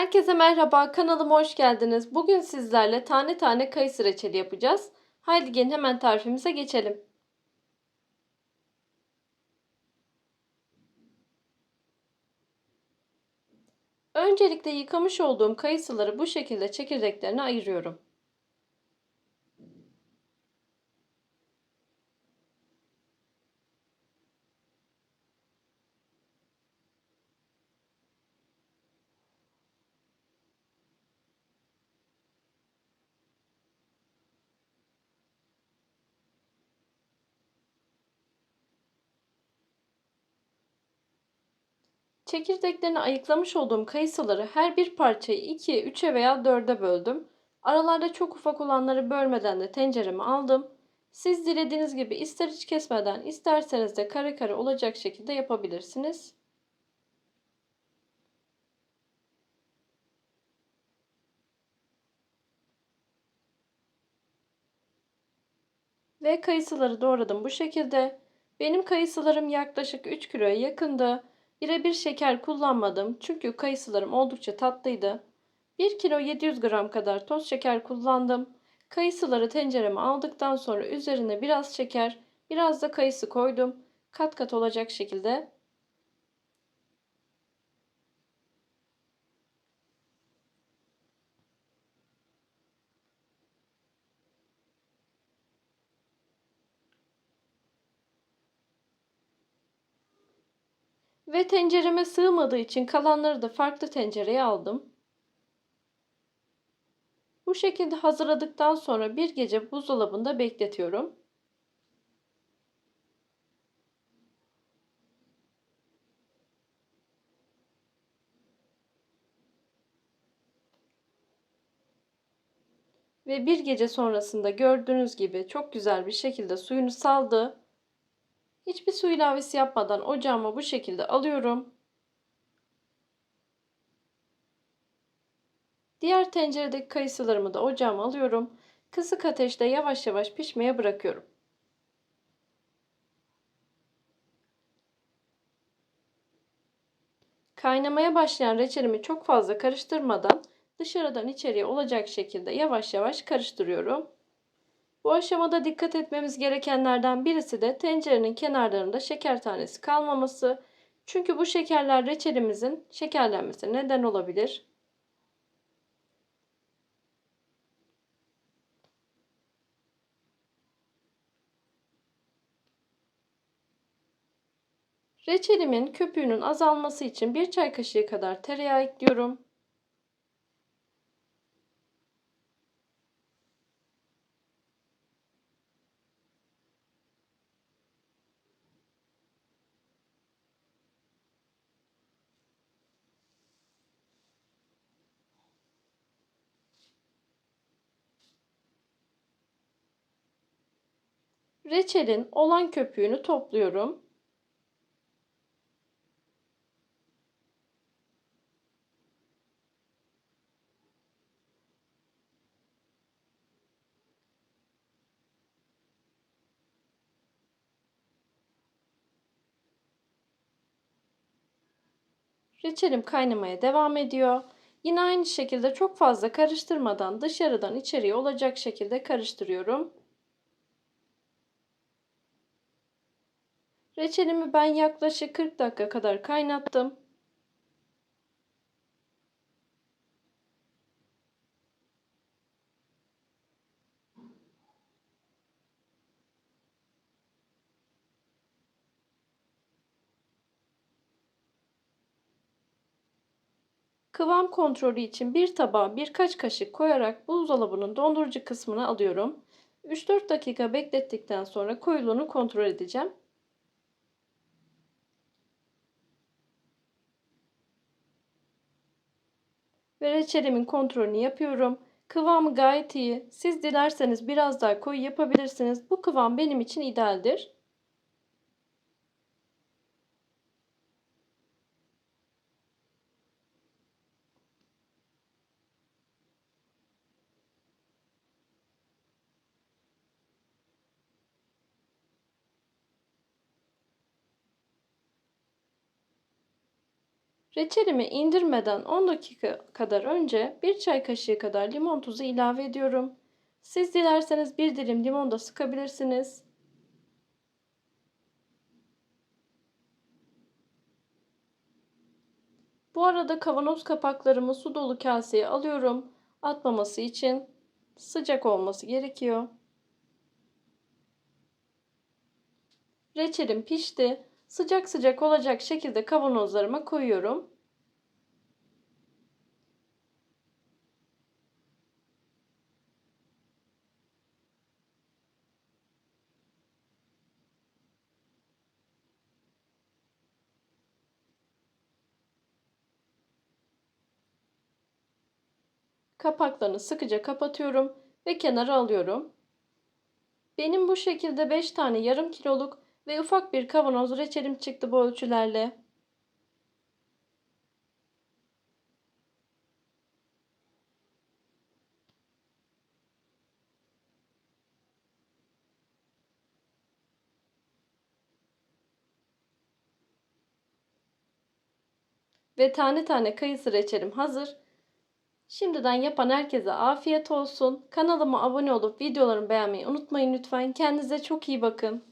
Herkese merhaba, kanalıma hoş geldiniz. Bugün sizlerle tane tane kayısı reçeli yapacağız. Haydi gelin hemen tarifimize geçelim. Öncelikle yıkamış olduğum kayısıları bu şekilde çekirdeklerine ayırıyorum. Çekirdeklerini ayıklamış olduğum kayısıları her bir parçayı 2'ye, 3'e veya 4'e böldüm. Aralarda çok ufak olanları bölmeden de tencereme aldım. Siz dilediğiniz gibi ister hiç kesmeden isterseniz de kare kare olacak şekilde yapabilirsiniz. Ve kayısıları doğradım bu şekilde. Benim kayısılarım yaklaşık 3 kiloya yakındı. Birebir şeker kullanmadım çünkü kayısılarım oldukça tatlıydı. 1 kilo 700 gram kadar toz şeker kullandım. Kayısıları tencereme aldıktan sonra üzerine biraz şeker, biraz da kayısı koydum. Kat kat olacak şekilde Ve tencereme sığmadığı için kalanları da farklı tencereye aldım. Bu şekilde hazırladıktan sonra bir gece buzdolabında bekletiyorum. Ve bir gece sonrasında gördüğünüz gibi çok güzel bir şekilde suyunu saldı. Hiçbir su ilavesi yapmadan ocağıma bu şekilde alıyorum. Diğer tenceredeki kayısılarımı da ocağıma alıyorum. Kısık ateşte yavaş yavaş pişmeye bırakıyorum. Kaynamaya başlayan reçelimi çok fazla karıştırmadan dışarıdan içeriye olacak şekilde yavaş yavaş karıştırıyorum. Bu aşamada dikkat etmemiz gerekenlerden birisi de tencerenin kenarlarında şeker tanesi kalmaması. Çünkü bu şekerler reçelimizin şekerlenmesine neden olabilir. Reçelimin köpüğünün azalması için bir çay kaşığı kadar tereyağı ekliyorum. Reçelin olan köpüğünü topluyorum. Reçelim kaynamaya devam ediyor. Yine aynı şekilde çok fazla karıştırmadan dışarıdan içeriye olacak şekilde karıştırıyorum. Reçelimi ben yaklaşık 40 dakika kadar kaynattım. Kıvam kontrolü için bir tabağa birkaç kaşık koyarak buzdolabının dondurucu kısmına alıyorum. 3-4 dakika beklettikten sonra koyuluğunu kontrol edeceğim. Ve reçelimin kontrolünü yapıyorum. Kıvamı gayet iyi. Siz dilerseniz biraz daha koyu yapabilirsiniz. Bu kıvam benim için idealdir. Reçelimi indirmeden 10 dakika kadar önce 1 çay kaşığı kadar limon tuzu ilave ediyorum. Siz dilerseniz bir dilim limon da sıkabilirsiniz. Bu arada kavanoz kapaklarımı su dolu kaseye alıyorum. Atmaması için sıcak olması gerekiyor. Reçelim pişti. Sıcak sıcak olacak şekilde kavanozlarıma koyuyorum. Kapaklarını sıkıca kapatıyorum ve kenara alıyorum. Benim bu şekilde 5 tane yarım kiloluk ve ufak bir kavanoz reçelim çıktı bu ölçülerle. Ve tane tane kayısı reçelim hazır. Şimdiden yapan herkese afiyet olsun. Kanalıma abone olup videolarımı beğenmeyi unutmayın lütfen. Kendinize çok iyi bakın.